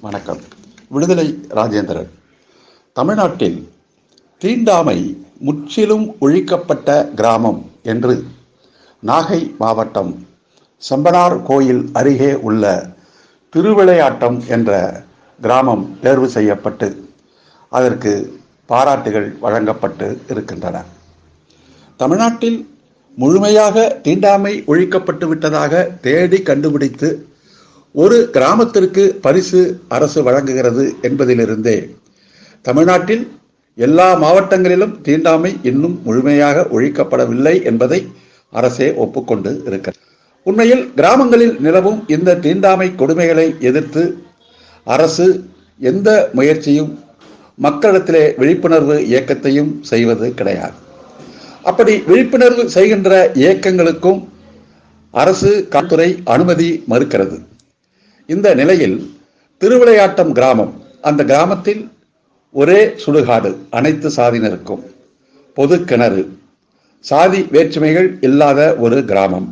வணக்கம். விடுதலை ராஜேந்திரன். தமிழ்நாட்டில் தீண்டாமை முற்றிலும் ஒழிக்கப்பட்ட கிராமம் என்று நாகை மாவட்டம் செம்பனார் கோயில் அருகே உள்ள திருவிளையாட்டம் என்ற கிராமம் தேர்வு செய்யப்பட்டு அதற்கு பாராட்டுகள் வழங்கப்பட்டு இருக்கின்றன. தமிழ்நாட்டில் முழுமையாக தீண்டாமை ஒழிக்கப்பட்டு விட்டதாக தேடி கண்டுபிடித்து ஒரு கிராமத்திற்கு பரிசு அரசு வழங்குகிறது என்பதிலிருந்தே தமிழ்நாட்டில் எல்லா மாவட்டங்களிலும் தீண்டாமை இன்னும் முழுமையாக ஒழிக்கப்படவில்லை என்பதை அரசே ஒப்புக்கொண்டு இருக்கிறது. உண்மையில் கிராமங்களில் நிலவும் இந்த தீண்டாமை கொடுமைகளை எதிர்த்து அரசு எந்த முயற்சியும் மக்களிடத்திலே விழிப்புணர்வு இயக்கத்தையும் செய்வது கிடையாது. அப்படி விழிப்புணர்வு செய்கின்ற இயக்கங்களுக்கும் அரசு காத்துறை அனுமதி மறுக்கிறது. இந்த நிலையில் திருவிளையாட்டம் கிராமம் அந்த கிராமத்தில் ஒரே சுடுகாடு அனைத்து சாதியினருக்கும். பொது கிணறு சாதி வேற்றுமைகள் இல்லாத ஒரு கிராமம்.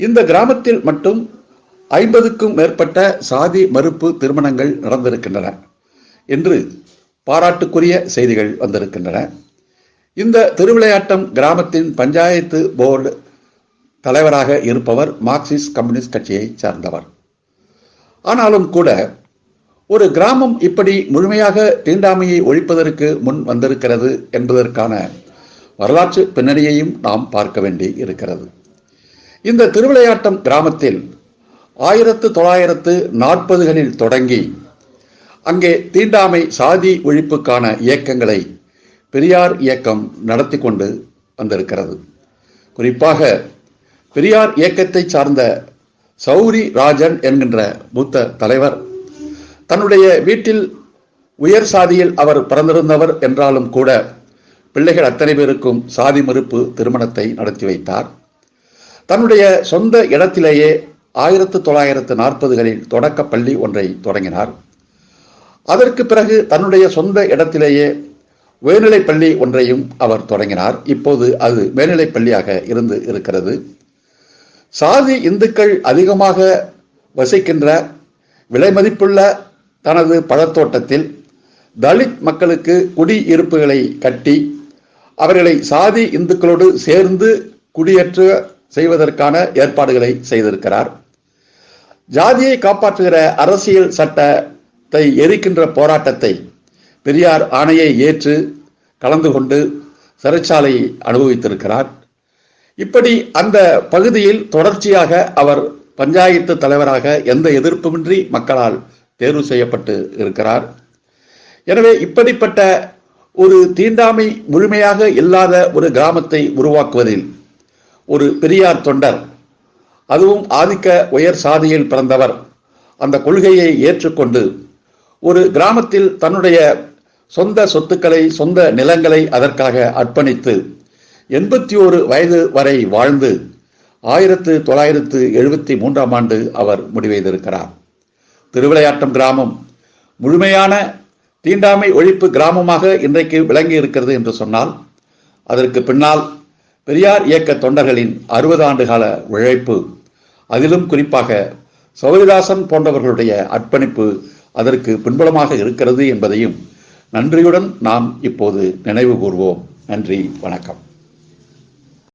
இந்த கிராமத்தில் மட்டும் ஐம்பதுக்கும் மேற்பட்ட சாதி மறுப்பு திருமணங்கள் நடந்திருக்கின்றன என்று பாராட்டுக்குரிய செய்திகள் வந்திருக்கின்றன. இந்த திருவிளையாட்டம் கிராமத்தின் பஞ்சாயத்து போர்டு தலைவராக இருப்பவர் மார்க்சிஸ்ட் கம்யூனிஸ்ட் கட்சியை சார்ந்தவர். ஆனாலும் கூட ஒரு கிராமம் இப்படி முழுமையாக தீண்டாமையை ஒழிப்பதற்கு முன் வந்திருக்கிறது என்பதற்கான வரலாற்று பின்னணியையும் நாம் பார்க்க வேண்டி இருக்கிறது. இந்த திருவிளையாட்டம் கிராமத்தில் ஆயிரத்து தொள்ளாயிரத்து நாற்பதுகளில் தொடங்கி அங்கே தீண்டாமை சாதி ஒழிப்புக்கான இயக்கங்களை பெரியார் இயக்கம் நடத்தி கொண்டு வந்திருக்கிறது. குறிப்பாக பெரியார் இயக்கத்தை சார்ந்த சௌரி ராஜன் என்கின்ற மூத்த தலைவர். தன்னுடைய வீட்டில் உயர் சாதியில் அவர் பிறந்திருந்தவர் என்றாலும் கூட பிள்ளைகள் அத்தனை பேருக்கும் சாதி மறுப்பு திருமணத்தை நடத்தி வைத்தார். தன்னுடைய சொந்த இடத்திலேயே ஆயிரத்து தொள்ளாயிரத்து நாற்பதுகளில் தொடக்க பள்ளி ஒன்றை தொடங்கினார். அதற்கு பிறகு தன்னுடைய சொந்த இடத்திலேயே உயர்நிலைப் பள்ளி ஒன்றையும் அவர் தொடங்கினார். இப்போது அது மேல்நிலைப் பள்ளியாக இருந்து இருக்கிறது. சாதி இந்துக்கள் அதிகமாக வசிக்கின்ற விலைமதிப்புள்ள தனது பழத்தோட்டத்தில் தலித் மக்களுக்கு குடியிருப்புகளை கட்டி அவர்களை சாதி இந்துக்களோடு சேர்ந்து குடியேற்ற செய்வதற்கான ஏற்பாடுகளை செய்திருக்கிறார். ஜாதியை காப்பாற்றுகிற அரசியல் சட்டத்தை எரிக்கின்ற போராட்டத்தை பெரியார் ஆணையை ஏற்று கலந்து கொண்டு சிறைச்சாலை அனுபவித்திருக்கிறார். இப்படி அந்த பகுதியில் தொடர்ச்சியாக அவர் பஞ்சாயத்து தலைவராக எந்த எதிர்ப்புமின்றி மக்களால் தேர்வு செய்யப்பட்டு இருக்கிறார். எனவே இப்படிப்பட்ட ஒரு தீண்டாமை முழுமையாக இல்லாத ஒரு கிராமத்தை உருவாக்குவதில் ஒரு பெரியார் தொண்டர் அதுவும் ஆதிக்க உயர் சாதியில் பிறந்தவர் அந்த கொள்கையை ஏற்றுக்கொண்டு ஒரு கிராமத்தில் தன்னுடைய சொந்த சொத்துக்களை சொந்த நிலங்களை அதற்காக அர்ப்பணித்து எண்பத்தி ஓரு வயது வரை வாழ்ந்து ஆயிரத்து தொள்ளாயிரத்து எழுபத்தி மூன்றாம் ஆண்டு அவர் முடிவெய்திருக்கிறார் திருவிளையாட்டம் கிராமம் முழுமையான தீண்டாமை ஒழிப்பு கிராமமாக இன்றைக்கு விளங்கி இருக்கிறது என்று சொன்னால் அதற்கு பின்னால் பெரியார் இயக்க தொண்டர்களின் அறுபது ஆண்டுகால உழைப்பு அதிலும் குறிப்பாக சௌரிதாசன் போன்றவர்களுடைய அர்ப்பணிப்பு அதற்கு பின்புலமாக இருக்கிறது என்பதையும் நன்றியுடன் நாம் இப்போது நினைவு கூர்வோம். நன்றி வணக்கம்.